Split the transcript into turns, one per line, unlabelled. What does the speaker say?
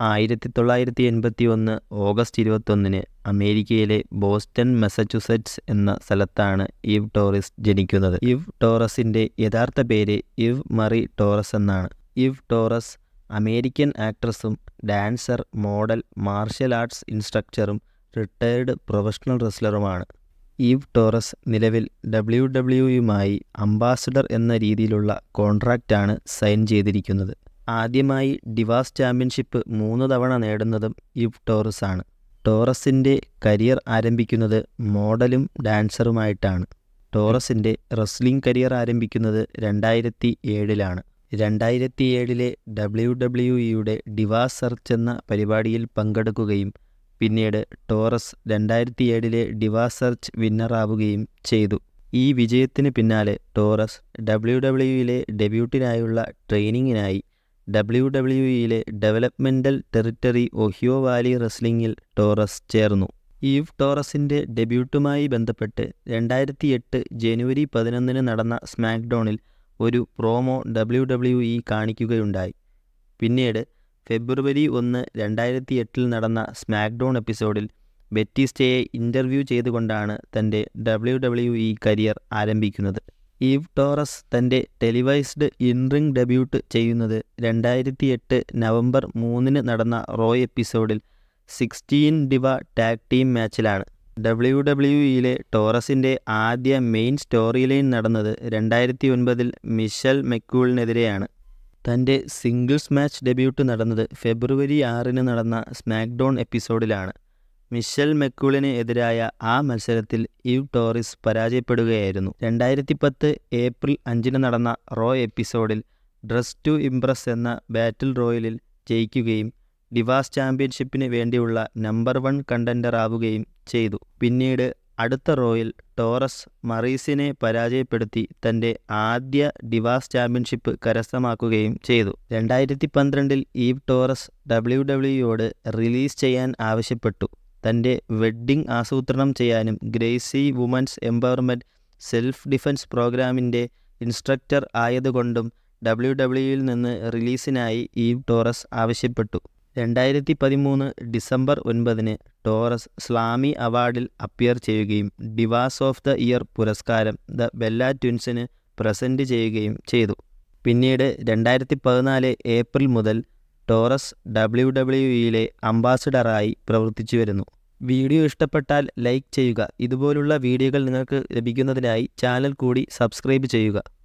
ആയിരത്തി തൊള്ളായിരത്തി എൺപത്തി ഒന്ന് ഓഗസ്റ്റ് ഇരുപത്തൊന്നിന് അമേരിക്കയിലെ ബോസ്റ്റൺ മസച്യുസെറ്റ്സ് എന്ന സ്ഥലത്താണ് ഇവ് ടോറസ് ജനിക്കുന്നത്. ഇവ് ടോറസിന്റെ യഥാർത്ഥ പേര് ഇവ് മറി ടോറസ് എന്നാണ്. ഇവ് ടോറസ് അമേരിക്കൻ ആക്ട്രസും ഡാൻസർ മോഡൽ മാർഷ്യൽ ആർട്സ് ഇൻസ്ട്രക്ടറും റിട്ടയർഡ് പ്രൊഫഷണൽ റെസ്ലറുമാണ്. ഈവ് ടോറസ് നിലവിൽ ഡബ്ല്യു അംബാസഡർ എന്ന രീതിയിലുള്ള കോൺട്രാക്റ്റാണ് സൈൻ ചെയ്തിരിക്കുന്നത്. ആദ്യമായി ഡിവാസ് ചാമ്പ്യൻഷിപ്പ് മൂന്ന് തവണ നേടുന്നതും യുവ് ആണ് ടോറസിന്റെ കരിയർ ആരംഭിക്കുന്നത് മോഡലും ഡാൻസറുമായിട്ടാണ്. ടോറസിന്റെ റെസ്ലിംഗ് കരിയർ ആരംഭിക്കുന്നത് രണ്ടായിരത്തി ഏഴിലാണ് രണ്ടായിരത്തി ഏഴിലെ ഡബ്ല്യു ഡബ്ല്യു ഇയുടെ ഡിവാസ് സെർച്ച് എന്ന പരിപാടിയിൽ പങ്കെടുക്കുകയും പിന്നീട് ടോറസ് രണ്ടായിരത്തി ഏഴിലെ ഡിവാസ് സെർച്ച് വിന്നറാവുകയും ചെയ്തു. ഈ വിജയത്തിന് പിന്നാലെ ടോറസ് ഡബ്ല്യു ഡബ്ല്യുയിലെ ഡെബ്യൂട്ടിനായുള്ള ട്രെയിനിങ്ങിനായി ഡബ്ല്യു ഡബ്ല്യു ഇയിലെ ഡെവലപ്മെന്റൽ ടെറിറ്ററി ഒഹിയോ വാലി റെസ്ലിംഗിൽ ടോറസ് ചേർന്നു. ഈവ് ടോറസിന്റെ ഡെബ്യൂട്ടുമായി ബന്ധപ്പെട്ട് രണ്ടായിരത്തി എട്ട് ജനുവരി പതിനൊന്നിന് നടന്ന സ്മാക്ഡൗണിൽ ഒരു പ്രോമോ ഡബ്ല്യു ഡബ്ല്യു ഇ കാണിക്കുകയുണ്ടായി. പിന്നീട് ഫെബ്രുവരി ഒന്ന് രണ്ടായിരത്തി എട്ടിൽ നടന്ന സ്മാക്ഡൗൺ എപ്പിസോഡിൽ ബെറ്റിസ്റ്റയെ ഇന്റർവ്യൂ ചെയ്തുകൊണ്ടാണ് തന്റെ ഡബ്ല്യു ഡബ്ല്യു ഇ കരിയർ ആരംഭിക്കുന്നത്. ഈവ് ടോറസ് തന്റെ ടെലിവൈസ്ഡ് ഇൻറിംഗ് ഡെബ്യൂട്ട് ചെയ്യുന്നത് രണ്ടായിരത്തി എട്ട് നവംബർ മൂന്നിന് നടന്ന റോ എപ്പിസോഡിൽ സിക്സ്റ്റീൻ ഡിവ ടാഗ് ടീം മാച്ചിലാണ്. ഡബ്ല്യു ഡബ്ല്യു ഇയിലെ ടോറസിന്റെ ആദ്യ മെയിൻ സ്റ്റോറി ലൈൻ നടന്നത് രണ്ടായിരത്തി ഒൻപതിൽ മിഷൽ മെക്കൂളിനെതിരെയാണ്. തന്റെ സിംഗിൾസ് മാച്ച് ഡെബ്യൂട്ട് നടന്നത് ഫെബ്രുവരി ആറിന് നടന്ന സ്മാക്ഡൗൺ എപ്പിസോഡിലാണ്. മിഷൽ മെക്കൂളിന് എതിരായ ആ മത്സരത്തിൽ ഇവ് ടോറിസ് പരാജയപ്പെടുകയായിരുന്നു. രണ്ടായിരത്തി പത്ത് ഏപ്രിൽ അഞ്ചിന് നടന്ന റോ എപ്പിസോഡിൽ ഡ്രസ് ടു ഇംപ്രസ് എന്ന ബാറ്റിൽ റോയലിൽ ജയിക്കുകയും ഡിവാസ് ചാമ്പ്യൻഷിപ്പിന് വേണ്ടിയുള്ള നമ്പർ വൺ കണ്ടൻഡർ ആവുകയും ചെയ്തു. പിന്നീട് അടുത്ത റോയിൽ ടോറസ് മറീസിനെ പരാജയപ്പെടുത്തി തന്റെ ആദ്യ ഡിവാസ് ചാമ്പ്യൻഷിപ്പ് കരസ്ഥമാക്കുകയും ചെയ്തു. രണ്ടായിരത്തി പന്ത്രണ്ടിൽ ഈവ് ടോറസ് ഡബ്ല്യു റിലീസ് ചെയ്യാൻ ആവശ്യപ്പെട്ടു. തന്റെ വെഡ്ഡിംഗ് ആസൂത്രണം ചെയ്യാനും Gracie women's empowerment self defence പ്രോഗ്രാമിന്റെ ഇൻസ്ട്രക്ടർ ആയതുകൊണ്ടും ഡബ്ല്യു ഡബ്ല്യുയിൽ നിന്ന് റിലീസിനായി ഈ ടോറസ് ആവശ്യപ്പെട്ടു. രണ്ടായിരത്തി പതിമൂന്ന് ഡിസംബർ ഒൻപതിന് ടോറസ് സ്ലാമി അവാർഡിൽ അപ്പിയർ ചെയ്യുകയും ഡിവാസ് ഓഫ് ദ ഇയർ പുരസ്കാരം ദ ബെല്ല ട്വിൻസിന് പ്രസന്റ് ചെയ്യുകയും ചെയ്തു. പിന്നീട് രണ്ടായിരത്തി പതിനാല് ഏപ്രിൽ മുതൽ ടോറസ് ഡബ്ല്യു ഡബ്ല്യു ഇയിലെ അംബാസഡറായി പ്രവർത്തിച്ചു വരുന്നു വീഡിയോ ഇഷ്ടപ്പെട്ടാൽ ലൈക്ക് ചെയ്യുക. ഇതുപോലുള്ള വീഡിയോകൾ നിങ്ങൾക്ക് ലഭിക്കുന്നതിനായി ചാനൽ കൂടി സബ്സ്ക്രൈബ് ചെയ്യുക.